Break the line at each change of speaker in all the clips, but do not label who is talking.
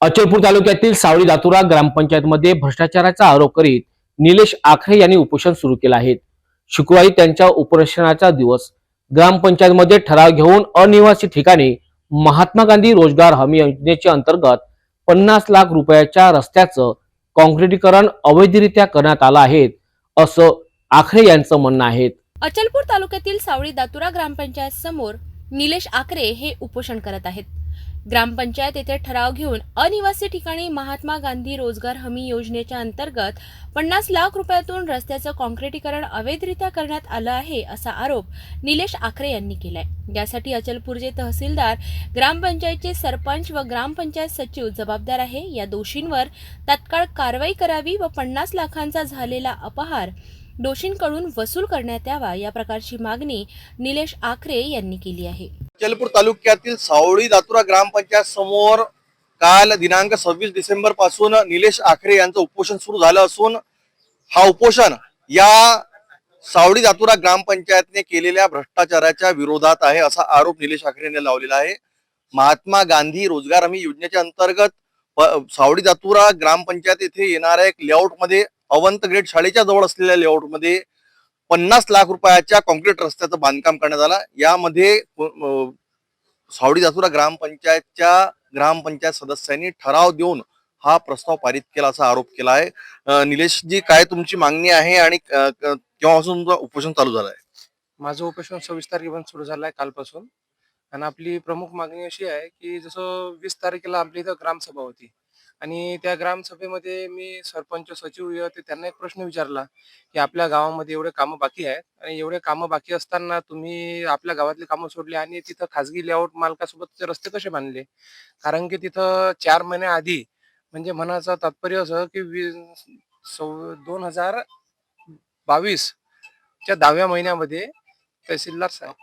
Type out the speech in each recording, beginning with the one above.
अचलपूर तालुक्यातील सावळी दातुरा ग्रामपंचायतमध्ये भ्रष्टाचाराचा आरोप करीत निलेश आखरे यांनी उपोषण सुरू केलं आहे. शुक्रवारी त्यांच्या उपोषणाचा दिवस. ग्रामपंचायतमध्ये ठराव घेऊन अनिवासी ठिकाणी महात्मा गांधी रोजगार हमी योजनेच्या अंतर्गत पन्नास लाख रुपयाच्या रस्त्याचं काँक्रिटीकरण अवैधरित्या करण्यात आलं आहे असं आखरे यांचं म्हणणं आहे.
अचलपूर तालुक्यातील सावळी दातुरा ग्रामपंचायत समोर निलेश आखरे हे उपोषण करत आहेत. ग्रामपंचायत येथे ठराव घेऊन अनिवासी ठिकाणी महात्मा गांधी रोजगार हमी योजनेच्या अंतर्गत पन्नास लाख रुपयातून रस्त्याचं काँक्रिटीकरण अवैधरित्या करण्यात आलं आहे असा आरोप निलेश आखरे यांनी केलाय. यासाठी अचलपूरचे तहसीलदार ग्रामपंचायतचे सरपंच व ग्रामपंचायत सचिव जबाबदार आहे. या दोषींवर तात्काळ कारवाई करावी व पन्नास लाखांचा झालेला अपहार दोषींकडून वसूल करण्यात यावा या प्रकारची मागणी निलेश आखरे यांनी केली आहे.
अचलपूर तालुक्यातील सावळी दातुरा ग्रामपंचायत समोर काल दिनांक सव्वीस डिसेंबरपासून निलेश आखरे यांचं उपोषण सुरू झालं असून हा उपोषण या सावळी दातुरा ग्रामपंचायतने केलेल्या भ्रष्टाचाराच्या विरोधात आहे असा आरोप निलेश आखरेने लावलेला आहे. महात्मा गांधी रोजगार हमी योजनेच्या अंतर्गत प- सावळी दातुरा ग्रामपंचायत येथे येणाऱ्या एक लेआउटमध्ये अवंत ग्रेड शाळेच्या जवळ असलेल्या लेआउटमध्ये पन्नास लाख रुपयाच्या कॉन्क्रीट रस्त्याचं बांधकाम करण्यात आलं. यामध्ये सावडी दासुरा ग्रामपंचायतच्या ग्रामपंचायत सदस्यांनी ठराव देऊन हा प्रस्ताव पारित केला असा आरोप केला आहे निलेशजी काय तुमची मागणी आहे आणि केव्हापासून तुमचं उपोषण चालू झालं आहे
माझं उपोषण सव्वीस तारखेपासून सुरू झालं आहे कालपासून. आणि आपली प्रमुख मागणी अशी आहे की जसं वीस तारखेला आपली इथं ग्रामसभा होती. आणि त्या ग्रामसभेमध्ये मी सरपंच सचिव हे होते त्यांना एक प्रश्न विचारला की आपल्या गावामध्ये एवढे कामं बाकी आहेत आणि एवढे कामं बाकी असताना तुम्ही आपल्या गावातली कामं सोडली आणि तिथं खाजगी लेआउट मालकासोबत रस्ते कसे बांधले? कारण की तिथं चार महिन्या आधी म्हणजे म्हणायचं तात्पर्य असं की दोन हजार बावीस च्या दहाव्या महिन्यामध्ये तहसीलदार साहेब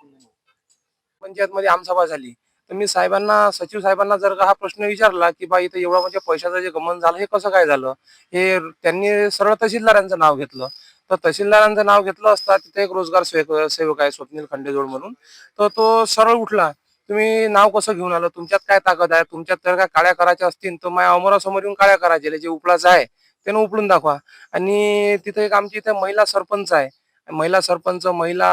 पंचायतमध्ये आमसभा झाली. तर मी साहेबांना सचिव साहेबांना जर का हा प्रश्न विचारला की बा इथं एवढा म्हणजे पैशाचं जे गमन झालं हे कसं काय झालं? हे त्यांनी सरळ तहसीलदारांचं नाव घेतलं. तर तहसीलदारांचं नाव घेतलं असता तिथे एक रोजगार सेवक सेवक आहे स्वप्नील खंडेजोड म्हणून. तर तो सरळ उठला तुम्ही नाव कसं घेऊन आलं? तुमच्यात काय ताकद आहे? तुमच्यात तर काय काळ्या करायच्या असतील तर माझ्या अमरासमोर येऊन काळ्या करायचे. जे उपलाच आहे त्यानं उपलून दाखवा. आणि तिथे एक आमची इथे महिला सरपंच आहे. महिला सरपंच महिला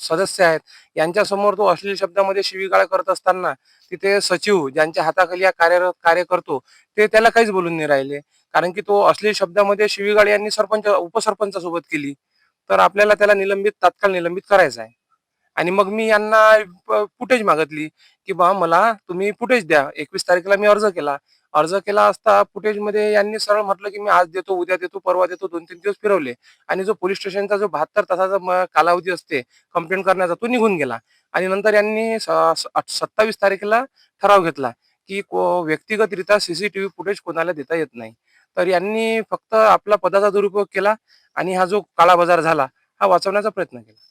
सदस्य आहेत. यांच्यासमोर तो अश्लील शब्दामध्ये शिवीगाळ करत असताना तिथे सचिव ज्यांच्या हाताखाली या कार्य कार्य करतो ते त्याला काहीच बोलून नाही राहिले. कारण की तो अश्लील शब्दामध्ये शिवीगाळ यांनी सरपंच उपसरपंचासोबत केली. तर आपल्याला त्याला निलंबित तात्काळ निलंबित करायचं आहे आणि मग मी यांना फुटेज मागितली की बा मला तुम्ही फुटेज द्या. एकवीस तारखेला मी अर्ज केला. अर्ज केला असता फुटेजमध्ये यांनी सरळ म्हटलं की मी आज देतो उद्या देतो परवा देतो दोन तीन दिवस फिरवले. आणि जो पोलीस स्टेशनचा जो बहात्तर तासाचा कालावधी असते कंप्लेंट करण्याचा तो निघून गेला. आणि नंतर यांनी सत्तावीस तारखेला ठराव घेतला की को- व्यक्तिगतरित्या सीसीटीव्ही फुटेज कोणाला देता येत नाही. तर यांनी फक्त आपला पदाचा दुरुपयोग केला आणि हा जो काळा बाजार झाला हा वाचवण्याचा प्रयत्न केला.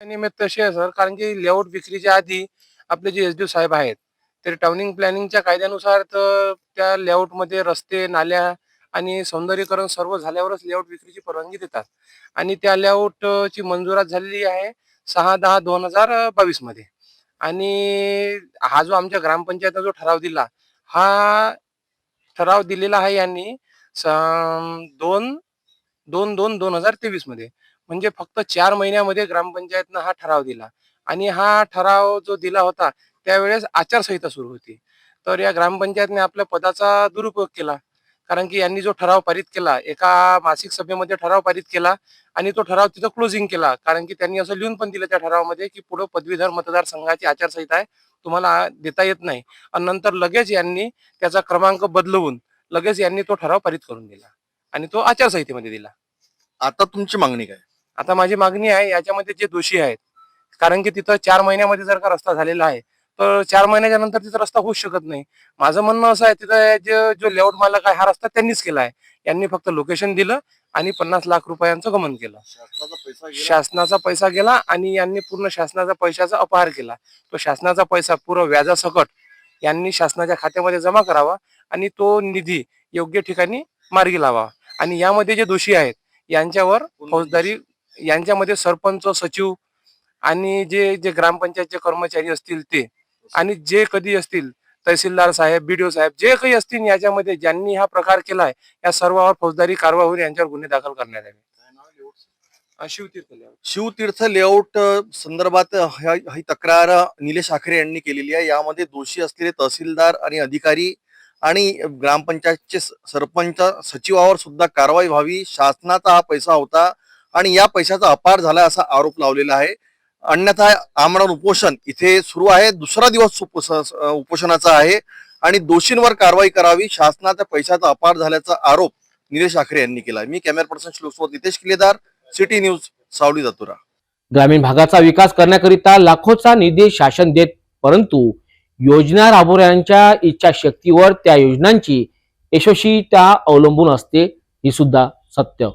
निमित्त असे आहे सर कारण की लेआउट विक्रीच्या आधी आपले जे एसडीओ साहेब आहेत ते टाउनिंग प्लॅनिंगच्या कायद्यानुसार तर त्या लेआउटमध्ये रस्ते नाल्या आणि सौंदर्यीकरण सर्व झाल्यावरच लेआउट विक्रीची परवानगी देतात. आणि त्या लेआउटची मंजुरात झालेली आहे सहा दहा दोन हजार बावीसमध्ये आणि हा जो आमच्या ग्रामपंचायतनं जो ठराव दिला हा ठराव दिलेला आहे यांनी स- दोन दोन दोन दोन हजार तेवीसमध्ये म्हणजे फक्त चार महिन्यामध्ये ग्रामपंचायतनं हा ठराव दिला. आणि हा ठराव जो दिला होता त्यावेळेस आचारसंहिता सुरू होती. तर या ग्रामपंचायतने आपल्या पदाचा दुरुपयोग केला. कारण की यांनी जो ठराव पारित केला एका मासिक सभेमध्ये ठराव पारित केला आणि तो ठराव तिथं क्लोजिंग केला. कारण की त्यांनी असं लिहून पण दिलं त्या ठरावामध्ये की पुढे पदवीधर मतदारसंघाची आचारसंहिता आहे तुम्हाला देता येत नाही. आणि नंतर लगेच यांनी त्याचा क्रमांक बदलवून लगेच यांनी तो ठराव पारित करून दिला आणि तो आचारसंहितेमध्ये दिला.
आता तुमची मागणी काय?
आता माझी मागणी आहे याच्यामध्ये जे दोषी आहेत कारण की तिथं चार महिन्यामध्ये जर का रस्ता झालेला आहे तर चार महिन्याच्या नंतर तिथं रस्ता होऊच शकत नाही. माझं म्हणणं असं आहे तिथं जे जो लेआउट मालक आहे हा रस्ता त्यांनीच केला आहे. यांनी फक्त लोकेशन दिलं आणि पन्नास लाख रुपयांचं गमन केलं.
शासनाचा पैसा गेला.
शासनाचा पैसा गेला आणि यांनी पूर्ण शासनाचा पैशाचा अपहार केला. तो शासनाचा पैसा पूर्ण व्याजासकट यांनी शासनाच्या खात्यामध्ये जमा करावा आणि तो निधी योग्य ठिकाणी मार्गी लावा आणि यामध्ये जे दोषी आहेत यांच्यावर फौजदारी यांच्यामध्ये सरपंच सचिव आणि जे जे ग्रामपंचायतचे कर्मचारी असतील ते आणि जे कधी असतील तहसीलदार साहेब बीडीओ साहेब जे काही असतील याच्यामध्ये ज्यांनी हा प्रकार केला आहे या सर्वांवर फौजदारी कारवाई होऊन यांच्यावर गुन्हे दाखल करण्यात यावे. शिवतीर्थ
शिवतीर्थ लेआउट संदर्भात ही तक्रार निलेश आखरे यांनी केलेली आहे. यामध्ये दोषी असलेले तहसीलदार आणि अधिकारी आणि ग्रामपंचायतचे सरपंच सचिवावर सुद्धा कारवाई व्हावी. शासनाचा हा पैसा होता आणि या पैशाचा अपार झाला असा आरोप लावलेला आहे. अन्यथा आमरण उपोषण इथे सुरू आहे. दुसरा दिवस उपोषणाचा आहे आणि दोषींवर कारवाई करावी शासनाच्या पैशाचा अपार झाल्याचा आरोप निलेश आखरे यांनी केला. मी कॅमेरा पर्सन श्लोकसोबत नितेश किल्लेदार सिटी न्यूज सावली जातुरा.
ग्रामीण भागाचा विकास करण्याकरिता लाखोचा निधी शासन देत परंतु योजना राबवणाऱ्यांच्या इच्छाशक्तीवर त्या योजनांची यशस्वी त्या अवलंबून असते ही सुद्धा सत्य.